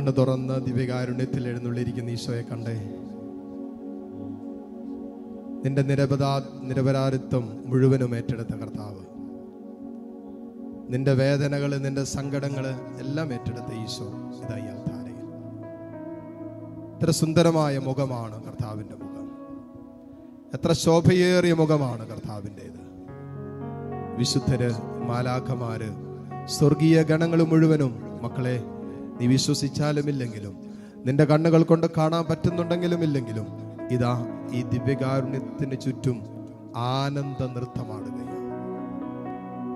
കണ്ണു തുറന്ന് ദിവ്യകാരുണ്യത്തിൽ എഴുന്നള്ളിയിരിക്കുന്ന ഈശോയെ കണ്ടേ. നിന്റെ നിരപരാ നിരപരാധിത്വം മുഴുവനും ഏറ്റെടുത്ത കർത്താവ്. നിന്റെ വേദനകൾ നിന്റെ സങ്കടങ്ങൾ എല്ലാം ഏറ്റെടുത്ത ഈശോ ഇതായി അൽധാരയിൽ എത്ര സുന്ദരമായ മുഖമാണ് കർത്താവിന്റെ മുഖം. എത്ര ശോഭയേറിയ മുഖമാണ് കർത്താവിന്റെത്. വിശുദ്ധര് മാലാഖമാര് സ്വർഗീയ ഗണങ്ങൾ മുഴുവനും മക്കളെ നീ വിശ്വസിച്ചാലും ഇല്ലെങ്കിലും നിന്റെ കണ്ണുകൾ കൊണ്ട് കാണാൻ പറ്റുന്നുണ്ടെങ്കിലും ഇല്ലെങ്കിലും ഇതാ ഈ ദിവ്യകാരുണ്യത്തിന് ചുറ്റും ആനന്ദ നൃത്തമാടുകയും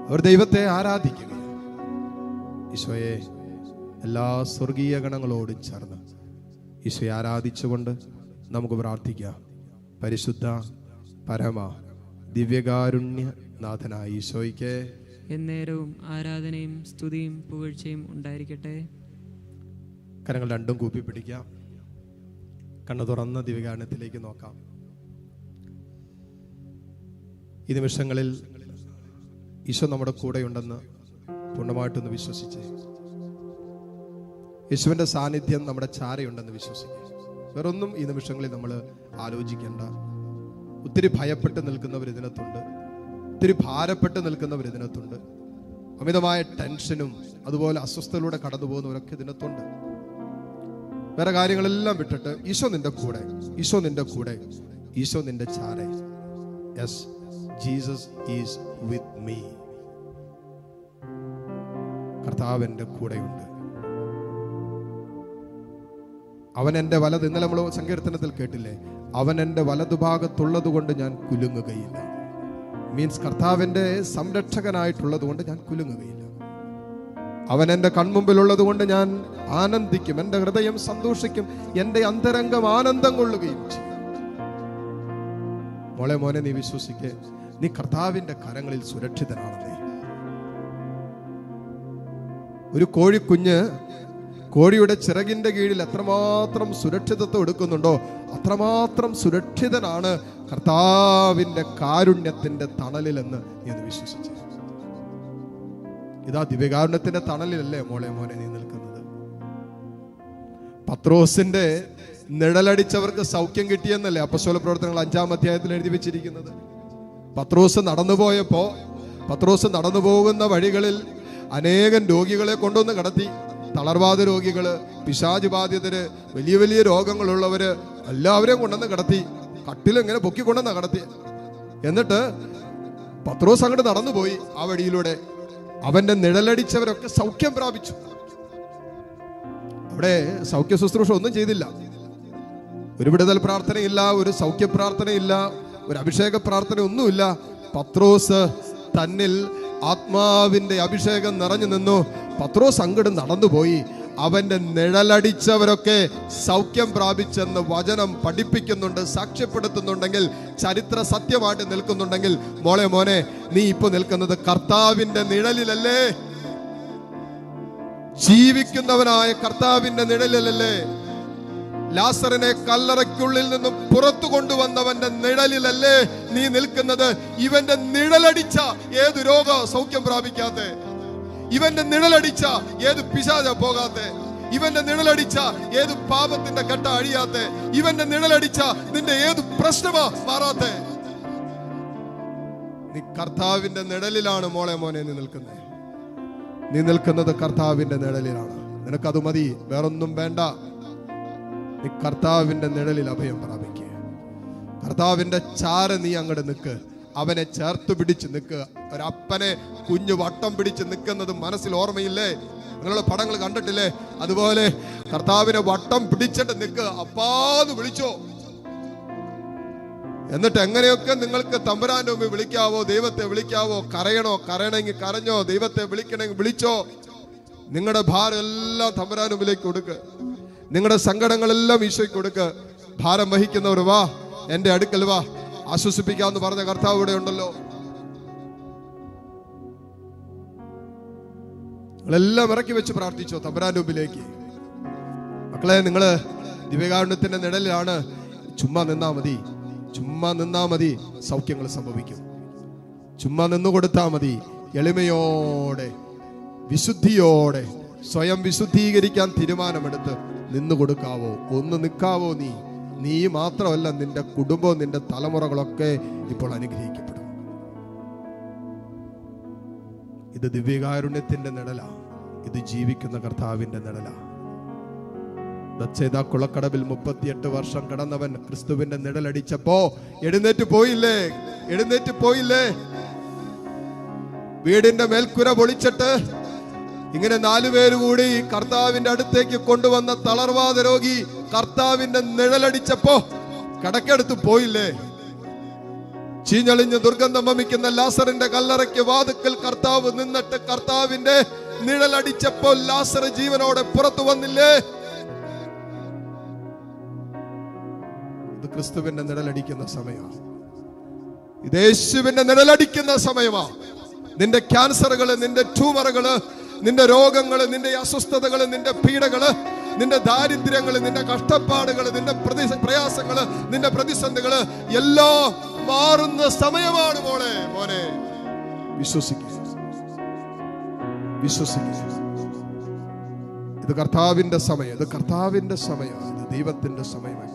അവർ ദൈവത്തെ ആരാധിക്കുകയും. ഈശോയെ എല്ലാ സ്വർഗീയ ഗണങ്ങളോടും ചേർന്ന് ഈശോയെ ആരാധിച്ചുകൊണ്ട് നമുക്ക് പ്രാർത്ഥിക്കാം. പരിശുദ്ധ പരമ ദിവ്യകാരുണ്യ നാഥനായ ഈശോയ്ക്ക് എന്നേരവും ആരാധനയും സ്തുതിയും പുകഴ്ചയും ഉണ്ടായിരിക്കട്ടെ. കരങ്ങൾ രണ്ടും കൂപ്പി പിടിക്കാം. കണ്ണു തുറന്ന ദിവ്യകാരണത്തിലേക്ക് നോക്കാം. ഈ നിമിഷങ്ങളിൽ ഈശോ നമ്മുടെ കൂടെയുണ്ടെന്ന് പൂർണമായിട്ടൊന്ന് വിശ്വസിച്ച്. യേശുവിന്റെ സാന്നിധ്യം നമ്മുടെ ചാരയുണ്ടെന്ന് വിശ്വസിക്കുക. വേറൊന്നും ഈ നിമിഷങ്ങളിൽ നമ്മൾ ആലോചിക്കേണ്ട. ഒത്തിരി ഭയപ്പെട്ട് നിൽക്കുന്നവർ ഇതിനകത്തുണ്ട്. ഒത്തിരി ഭാരപ്പെട്ട് നിൽക്കുന്നവർ ഇതിനകത്തുണ്ട്. അമിതമായ ടെൻഷനും അതുപോലെ അസ്വസ്ഥതയിലൂടെ കടന്നു പോകുന്നവരൊക്കെ ഇതിനകത്തുണ്ട്. വേറെ കാര്യങ്ങളെല്ലാം വിട്ടിട്ട് ഈശോ നിന്റെ കൂടെ ഈശോ നിന്റെ കൂടെ ഈശോ നിന്റെ ചാരെ. Yes Jesus is with me കർത്താവ് എന്റെ കൂടെയുണ്ട്. അവൻ എന്റെ വലത് ഇന്നലെ നമ്മൾ സങ്കീർത്തനത്തിൽ കേട്ടില്ലേ? അവൻ എന്റെ വലതുഭാഗത്തുള്ളത് കൊണ്ട് ഞാൻ കുലുങ്ങുകയില്ല. മീൻസ് കർത്താവിന്റെ സംരക്ഷകനായിട്ടുള്ളത് കൊണ്ട് ഞാൻ കുലുങ്ങുകയില്ല. അവൻ എന്റെ കൺമുമ്പിലുള്ളത് കൊണ്ട് ഞാൻ ആനന്ദിക്കും എന്റെ ഹൃദയം സന്തോഷിക്കും എന്റെ അന്തരംഗം ആനന്ദം കൊള്ളുകയും ചെയ്യും. മോളെ മോനെ നീ വിശ്വസിക്കെ നീ കർത്താവിന്റെ കരങ്ങളിൽ സുരക്ഷിതനാണെന്നേ ഒരു കോഴിക്കുഞ്ഞ് കോഴിയുടെ ചിറകിന്റെ കീഴിൽ എത്രമാത്രം സുരക്ഷിതത്വം എടുക്കുന്നുണ്ടോ അത്രമാത്രം സുരക്ഷിതനാണ് കർത്താവിന്റെ കാരുണ്യത്തിന്റെ തണലിലെന്ന് ഒന്ന് വിശ്വസിച്ചു. ഇതാ ദിവ്യകാരുണ്യത്തിന്റെ തണലിലല്ലേ മോളെ മോനെ നീ നിൽക്കുന്നത്? പത്രോസിന്റെ നിഴലടിച്ചവർക്ക് സൗഖ്യം കിട്ടിയെന്നല്ലേ അപ്പസ്വല പ്രവർത്തനങ്ങൾ അഞ്ചാം അധ്യായത്തിൽ എഴുതി വെച്ചിരിക്കുന്നത്. പത്രോസ് നടന്നു പോയപ്പോ പത്രോസ് നടന്നു പോകുന്ന വഴികളിൽ അനേകം രോഗികളെ കൊണ്ടുവന്ന് കടത്തി. തളർവാദ രോഗികൾ പിശാജ് ബാധിതര് വലിയ വലിയ രോഗങ്ങളുള്ളവര് എല്ലാവരെയും കൊണ്ടുവന്ന് കടത്തി. കട്ടിലിങ്ങനെ പൊക്കി കൊണ്ടുവന്ന് കടത്തി എന്നിട്ട് പത്രോസ് അങ്ങോട്ട് നടന്നുപോയി ആ വഴിയിലൂടെ. അവന്റെ നിഴലടിച്ചവരൊക്കെ സൗഖ്യം പ്രാപിച്ചു. അവിടെ സൗഖ്യ ശുശ്രൂഷ ഒന്നും ചെയ്തില്ല. ഒരു വിടുതൽ പ്രാർത്ഥനയില്ല ഒരു സൗഖ്യ പ്രാർത്ഥനയില്ല ഒരു അഭിഷേക പ്രാർത്ഥന ഒന്നുമില്ല. പത്രോസ് തന്നിൽ ആത്മാവിന്റെ അഭിഷേകം നിറഞ്ഞു നിന്നു. പത്രോസ് അങ്ങോട്ട് നടന്നുപോയി. അവന്റെ നിഴലടിച്ചവരൊക്കെ സൗഖ്യം പ്രാപിച്ചെന്ന് വചനം പഠിപ്പിക്കുന്നുണ്ട് സാക്ഷ്യപ്പെടുത്തുന്നുണ്ടെങ്കിൽ ചരിത്ര സത്യമായിട്ട് നിൽക്കുന്നുണ്ടെങ്കിൽ മോളെ മോനെ നീ ഇപ്പൊ നിൽക്കുന്നത് കർത്താവിന്റെ നിഴലിലല്ലേ? ജീവിക്കുന്നവനായ കർത്താവിന്റെ നിഴലിലല്ലേ? ലാസറിനെ കല്ലറയ്ക്കുള്ളിൽ നിന്നും പുറത്തു കൊണ്ടുവന്നവന്റെ നിഴലിലല്ലേ നീ നിൽക്കുന്നത്? ഇവന്റെ നിഴലടിച്ച ഏത് രോഗ സൗഖ്യം പ്രാപിക്കാത്ത? ഇവന്റെ നിഴലടിച്ച ഏത് പിശാച പോകാത്ത? ഇവന്റെ നിഴലടിച്ച ഏത് പാപത്തിന്റെ കട്ട അഴിയാത്ത? ഇവന്റെ നിഴലടിച്ച നിന്റെ ഏത് പ്രശ്നമാ മാറാത്ത? നീ കർത്താവിന്റെ നിഴലിലാണ് മോളെ മോനെ നീ നിൽക്കുന്നത് നീ നിൽക്കുന്നത് കർത്താവിന്റെ നിഴലിലാണ്. നിനക്കത് മതി വേറൊന്നും വേണ്ട. നീ കർത്താവിന്റെ നിഴലിൽ അഭയം പ്രാപിക്കുക കർത്താവിന്റെ ചാര നീ അങ്ങോട്ട് നിൽക്ക് അവനെ ചേർത്ത് പിടിച്ച് നിൽക്കുക. ഒരപ്പനെ കുഞ്ഞു വട്ടം പിടിച്ച് നിൽക്കുന്നത് മനസ്സിൽ ഓർമ്മയില്ലേ? നിങ്ങളുടെ പടങ്ങൾ കണ്ടിട്ടില്ലേ? അതുപോലെ കർത്താവിനെ വട്ടം പിടിച്ചിട്ട് നിൽക്കുക. അപ്പാന്ന് വിളിച്ചോ. എന്നിട്ട് എങ്ങനെയൊക്കെ നിങ്ങൾക്ക് തമ്പുരാന്റെ മുമ്പിൽ വിളിക്കാവോ ദൈവത്തെ വിളിക്കാവോ? കരയണോ? കരയണമെങ്കിൽ കരഞ്ഞോ? ദൈവത്തെ വിളിക്കണമെങ്കിൽ വിളിച്ചോ? നിങ്ങളുടെ ഭാരം എല്ലാം തമ്പുരാന്റെ മുമ്പിലേക്ക് കൊടുക്ക്. നിങ്ങളുടെ സങ്കടങ്ങളെല്ലാം ഈശോയ്ക്ക് കൊടുക്ക്. ഭാരം വഹിക്കുന്നവർ വാ എന്റെ അടുക്കൽ വാ. ആശ്വസിപ്പിക്കാന്ന് പറഞ്ഞ കർത്താവ് ഇവിടെ ഉണ്ടല്ലോ. നിങ്ങളെല്ലാം ഇറക്കി വെച്ച് പ്രാർത്ഥിച്ചോ തമ്പരാൻ മുമ്പിലേക്ക് മക്കളെ നിങ്ങൾ ദിവ്യകാരുണ്യത്തിന്റെ നിഴലിലാണ്. ചുമ്മാ നിന്നാ മതി. ചുമ്മാ നിന്നാ മതി. സൗഖ്യങ്ങൾ സംഭവിക്കും. ചുമ്മാ നിന്നു കൊടുത്താ മതി. എളിമയോടെ വിശുദ്ധിയോടെ സ്വയം വിശുദ്ധീകരിക്കാൻ തീരുമാനമെടുത്ത് നിന്നു കൊടുക്കാവോ? ഒന്ന് നിൽക്കാവോ നീ? നീ മാത്രമല്ല നിന്റെ കുടുംബവും നിന്റെ തലമുറകളൊക്കെ ഇപ്പോൾ അനുഗ്രഹിക്കപ്പെടും ഇത് ദിവ്യകാരുണ്യത്തിന്റെ നിഴലാ. ഇത് ജീവിക്കുന്ന കർത്താവിന്റെ നിഴലാ. ബത്സേദ കുളക്കടവിൽ മുപ്പത്തിയെട്ട് വർഷം കടന്നവൻ ക്രിസ്തുവിന്റെ നിഴലടിച്ചപ്പോ എഴുന്നേറ്റ് പോയില്ലേ? എഴുന്നേറ്റ് പോയില്ലേ? വീടിന്റെ മേൽക്കുര പൊളിച്ചിട്ട് ഇങ്ങനെ നാലുപേര് കൂടി കർത്താവിന്റെ അടുത്തേക്ക് കൊണ്ടുവന്ന തളർവാദ രോഗി കർത്താവിന്റെ നിഴലടിച്ചപ്പോ കടക്കെടുത്ത് പോയില്ലേ? ചീഞ്ഞളിഞ്ഞ് ദുർഗന്ധം വമിക്കുന്ന ലാസറിന്റെ കല്ലറയ്ക്ക് വാതുക്കൽ കർത്താവ് നിന്നിട്ട് കർത്താവിന്റെ നിഴലടിച്ചപ്പോ ലാസർ ജീവനോടെ പുറത്തു വന്നില്ലേ? ഇത് ക്രിസ്തുവിന്റെ നിഴലടിക്കുന്ന സമയമാണ് ഇത് യേശുവിന്റെ നിഴലടിക്കുന്ന സമയമാ. നിന്റെ ക്യാൻസറുകൾ നിന്റെ ട്യൂമറുകൾ നിന്റെ രോഗങ്ങൾ നിന്റെ അസ്വസ്ഥതകൾ നിന്റെ പീഡകൾ നിന്റെ ദാരിദ്ര്യങ്ങൾ നിന്റെ കഷ്ടപ്പാടുകൾ നിന്റെ പ്രതി പ്രയാസങ്ങൾ നിന്റെ പ്രതിസന്ധികൾ എല്ലാം മാറുന്ന സമയമാണ് മോളെ മോനെ. വിശ്വസിക്കുക ഇത് കർത്താവിന്റെ സമയം ഇത് കർത്താവിന്റെ സമയമാണ് ഇത് ദൈവത്തിന്റെ സമയമാണ്.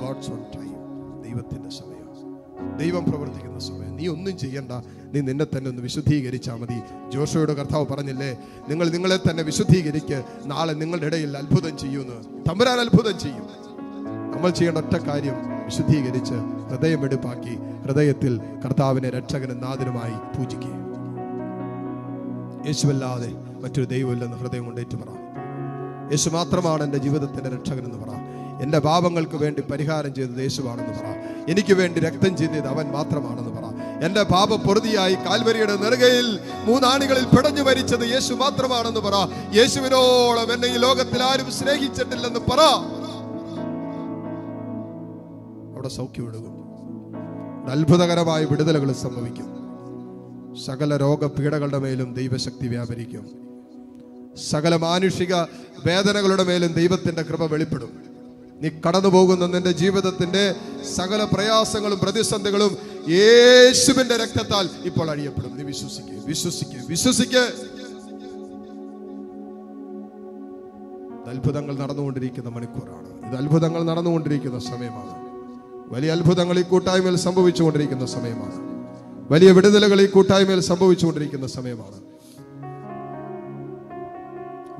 ഗോഡ്സ് ടൈം ദൈവത്തിന്റെ സമയം. ദൈവം പ്രവർത്തിക്കുന്ന സമയം. നീ ഒന്നും ചെയ്യണ്ട. നീ നിന്നെ തന്നെ ഒന്ന് വിശുദ്ധീകരിച്ചാൽ മതി. ജോഷയുടെ കർത്താവ് പറഞ്ഞില്ലേ നിങ്ങൾ നിങ്ങളെ തന്നെ വിശുദ്ധീകരിക്ക്. നാളെ നിങ്ങളുടെ ഇടയിൽ അത്ഭുതം ചെയ്യുമെന്ന് തമ്പുരാൻ അത്ഭുതം ചെയ്യും. നമ്മൾ ചെയ്യേണ്ട ഒറ്റ കാര്യം വിശുദ്ധീകരിച്ച് ഹൃദയമെടുപ്പാക്കി ഹൃദയത്തിൽ കർത്താവിനെ രക്ഷകനും നാഥനുമായി പൂജിക്കുക യേശുവല്ലാതെ മറ്റൊരു ദൈവമില്ലെന്ന് ഹൃദയം കൊണ്ടേറ്റു പറ യേശു മാത്രമാണ് എന്റെ ജീവിതത്തിന്റെ രക്ഷകനെന്ന് പറ. എന്റെ പാപങ്ങൾക്ക് വേണ്ടി പരിഹാരം ചെയ്തത് യേശുവാണെന്ന് പറ. എനിക്ക് വേണ്ടി രക്തം ചിന്തിയത് അവൻ മാത്രമാണെന്ന് പറ. എന്റെ പാപ പൊറുതിയായി കാൽവരിയുടെ നെറുകയിൽ മൂന്നാണികളിൽ പിടഞ്ഞു മരിച്ചത് യേശു മാത്രമാണെന്ന് പറ. യേശുവിനോളം എന്നെ ഈ ലോകത്തിൽ ആരും സ്നേഹിച്ചിട്ടില്ലെന്ന് പറ. അവിടെ സൗഖ്യം ഒഴുകും. അത്ഭുതകരമായ വിടുതലുകൾ സംഭവിക്കും. സകല രോഗപീഠകളുടെ മേലും ദൈവശക്തി വ്യാപരിക്കും. സകല മാനുഷിക വേദനകളുടെ മേലും ദൈവത്തിന്റെ കൃപ വെളിപ്പെടും. നീ കടന്നു പോകുന്ന നിന്റെ ജീവിതത്തിന്റെ സകല പ്രയാസങ്ങളും പ്രതിസന്ധികളും യേശുവിന്റെ രക്തത്താൽ ഇപ്പോൾ അഴിയപ്പെടും. നീ വിശ്വസിക്കുക വിശ്വസിക്കുക വിശ്വസിക്കുക അത്ഭുതങ്ങൾ നടന്നുകൊണ്ടിരിക്കുന്ന മണിക്കൂറാണ്. ഇത് അത്ഭുതങ്ങൾ നടന്നുകൊണ്ടിരിക്കുന്ന സമയമാണ്. വലിയ അത്ഭുതങ്ങൾ ഈ കൂട്ടായ്മയിൽ സംഭവിച്ചുകൊണ്ടിരിക്കുന്ന സമയമാണ്. വലിയ വിടുതലുകൾ ഈ കൂട്ടായ്മയിൽ സംഭവിച്ചുകൊണ്ടിരിക്കുന്ന സമയമാണ്.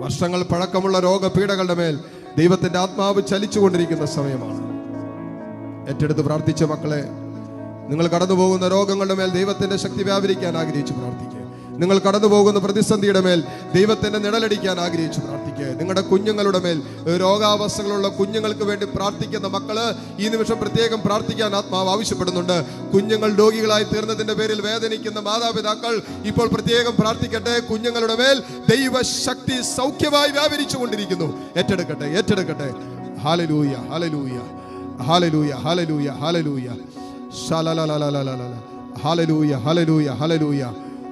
വർഷങ്ങൾ പഴക്കമുള്ള രോഗപീഠകളുടെ മേൽ ദൈവത്തിന്റെ ആത്മാവ് ചലിച്ചുകൊണ്ടിരിക്കുന്ന സമയമാണ്. ഏറ്റെടുത്ത് പ്രാർത്ഥിച്ച മക്കളെ നിങ്ങൾ കടന്നു പോകുന്ന രോഗങ്ങളുടെ മേൽ ദൈവത്തിന്റെ ശക്തി വ്യാപരിക്കാൻ ആഗ്രഹിച്ചു പ്രാർത്ഥിക്കുക. നിങ്ങൾ കടന്നു പോകുന്ന പ്രതിസന്ധിയുടെ മേൽ ദൈവത്തിന്റെ നിഴലടിക്കാൻ ആഗ്രഹിച്ചു പ്രാർത്ഥിക്കുക. നിങ്ങളുടെ കുഞ്ഞുങ്ങളുടെ മേൽ രോഗാവസ്ഥകളുള്ള കുഞ്ഞുങ്ങൾക്ക് വേണ്ടി പ്രാർത്ഥിക്കുന്ന മക്കൾ ഈ നിമിഷം പ്രത്യേകം പ്രാർത്ഥിക്കാൻ ആത്മാവ് ആവശ്യപ്പെടുന്നുണ്ട്. കുഞ്ഞുങ്ങൾ രോഗികളായി തീർന്നതിന്റെ പേരിൽ വേദനിക്കുന്ന മാതാപിതാക്കൾ ഇപ്പോൾ പ്രത്യേകം പ്രാർത്ഥിക്കട്ടെ. കുഞ്ഞുങ്ങളുടെ മേൽ ദൈവശക്തി സൗഖ്യമായി വ്യാപരിച്ചു കൊണ്ടിരിക്കുന്നു ഏറ്റെടുക്കട്ടെ. ഏറ്റെടുക്കട്ടെ hallelujah hallelujah hallelujah hallelujah hallelujah hallelujah hallelujah hallelujah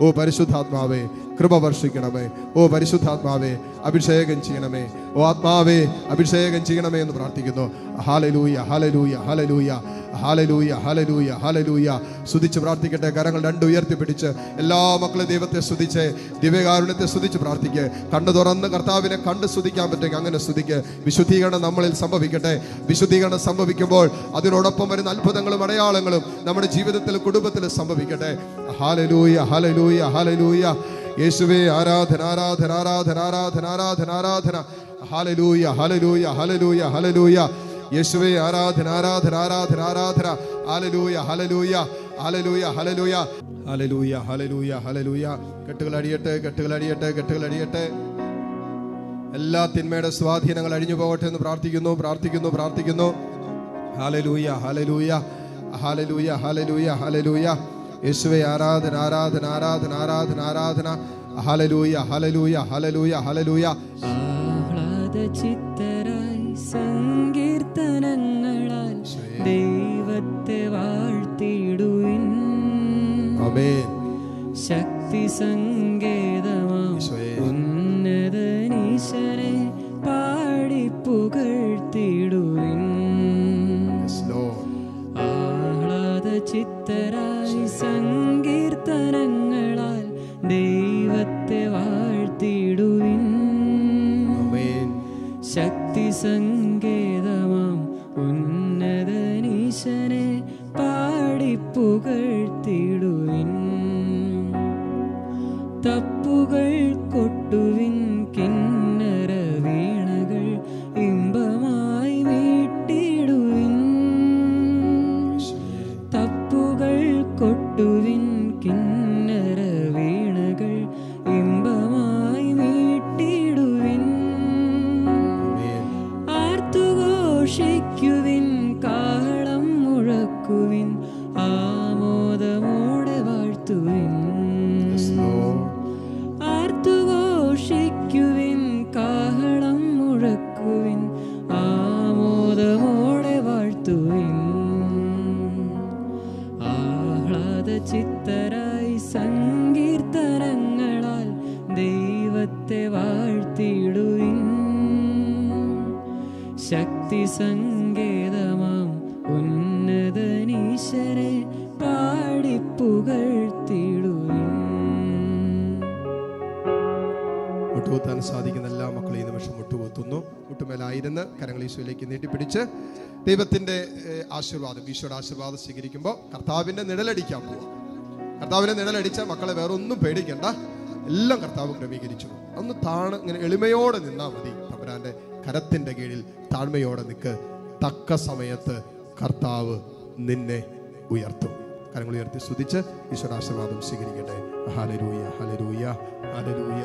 ഓ പരിശുദ്ധാത്മാവേ കൃപ വർഷിക്കണമേ. ഓ പരിശുദ്ധാത്മാവേ അഭിഷേകം ചെയ്യണമേ. ഓ ആത്മാവേ അഭിഷേകം ചെയ്യണമേ എന്ന് പ്രാർത്ഥിക്കുന്നു. Hallelujah hallelujah hallelujah hallelujah hallelujah hallelujah. സ്തുതിച്ച് പ്രാർത്ഥിക്കട്ടെ. കരങ്ങൾ രണ്ട് ഉയർത്തിപ്പിടിച്ച് എല്ലാ മക്കളും ദൈവത്തെ സ്തുതിച്ച് ദിവ്യകാരുണ്യത്തെ സ്തുതിച്ച് പ്രാർത്ഥിക്കുക കണ്ണു തുറന്ന് കർത്താവിനെ കണ്ട് സ്തുതിക്കാൻ പറ്റുമെങ്കിൽ അങ്ങനെ സ്തുതിക്ക്. വിശുദ്ധീകരണം നമ്മളിൽ സംഭവിക്കട്ടെ. വിശുദ്ധീകരണം സംഭവിക്കുമ്പോൾ അതിനോടൊപ്പം വരുന്ന അത്ഭുതങ്ങളും അടയാളങ്ങളും നമ്മുടെ ജീവിതത്തിൽ കുടുംബത്തിൽ സംഭവിക്കട്ടെ. ഹാലലൂയ ഹാലലൂയ ഹാലലൂയ. യേശുവേ ആരാധന ആരാധന ആരാധന ആരാധന ആരാധന ആരാധന. ഹാലലൂയ ഹാലലൂയ ഹാലലൂയ ഹാലലൂയ. യേശുവേ ആരാധന ആരാധന ആരാധന ആരാധന. ഹലലൂയ ഹലലൂയ ഹലലൂയ ഹലലൂയ ഹലലൂയ ഹലലൂയ ഹലലൂയ കെട്ടുകൾ അടിയട്ടെ കെട്ടുകൾ അടിയട്ടെ കെട്ടുകൾ അടിയട്ടെ. എല്ലാ തിന്മയുടെ സ്വാധീനങ്ങൾ അഴിഞ്ഞു പോകട്ടെ എന്ന് പ്രാർത്ഥിക്കുന്നു പ്രാർത്ഥിക്കുന്നു പ്രാർത്ഥിക്കുന്നു. ഹാലലൂയ ഹാലലൂയ ഹാലലൂയ ഹാലലൂയ ഹാലലൂയ യേശുവെ ആരാധന ആരാധന ആരാധന ആരാധന ആരാധന. ഹാലലൂയ ഹാലലൂയ ഹാലലൂയ ഹാലലൂയ ചിത്തരായി സങ്കീർത്തനങ്ങളാൽ ദൈവത്തെ വാഴ്ത്തിടുവിൻ ആമേൻ. ശക്തി സങ്കേതമാം. ഉന്നതനീശനെ പാടി പുകഴ്ത്തിടുവിൻ Yes, ആഹ്ലാദ ചിത്തരായി തപ്പുകൾ കൊട്ടുവിൻ കിന്നര വീണകൾ ഇമ്പമായി മീട്ടിടുവിൻ തപ്പുകൾ കൊട്ടുവിൻ കിന്നര വീണകൾ ഇമ്പമായി മീട്ടിടുവിൻ ആർത്തുഘോഷിക്കുവിൻ ശക്തി സങ്കേതമാം ഉന്നതനീശ്വരെ പാടിപ്പുകഴ്ത്തിടുവിൻ. മുട്ടുകുത്താൻ സാധിക്കുന്ന എല്ലാ മക്കളും ഈ നിമിഷം മുട്ടുകുത്തുന്നു. മുട്ടുമേലായിരുന്ന് കരങ്ങൾ ഈശോയിലേക്ക് നീട്ടിപ്പിടിച്ച് ദൈവത്തിന്റെ ആശീർവാദം ഈശോയുടെ ആശീർവാദം സ്വീകരിക്കുമ്പോൾ കർത്താവിന്റെ നിഴലടിക്കാൻ പോവാം. കർത്താവിന്റെ നിഴലടിച്ച മക്കളെ വേറെ ഒന്നും പേടിക്കണ്ട. എല്ലാം കർത്താവ് ക്രമീകരിച്ചു. അന്ന് താണ് ഇങ്ങനെ എളിമയോടെ നിന്നാൽ മതി തമ്പുരാന്റെ കരത്തിന്റെ കീഴിൽ താഴ്മയോടെ നിൽക്ക്. തക്ക സമയത്ത് കർത്താവ് നിന്നെ ഉയർത്തും. കരങ്ങൾ ഉയർത്തി സ്തുതിച്ച് ഈശ്വരാശീർവാദം സ്വീകരിക്കട്ടെ. Hallelujah hallelujah hallelujah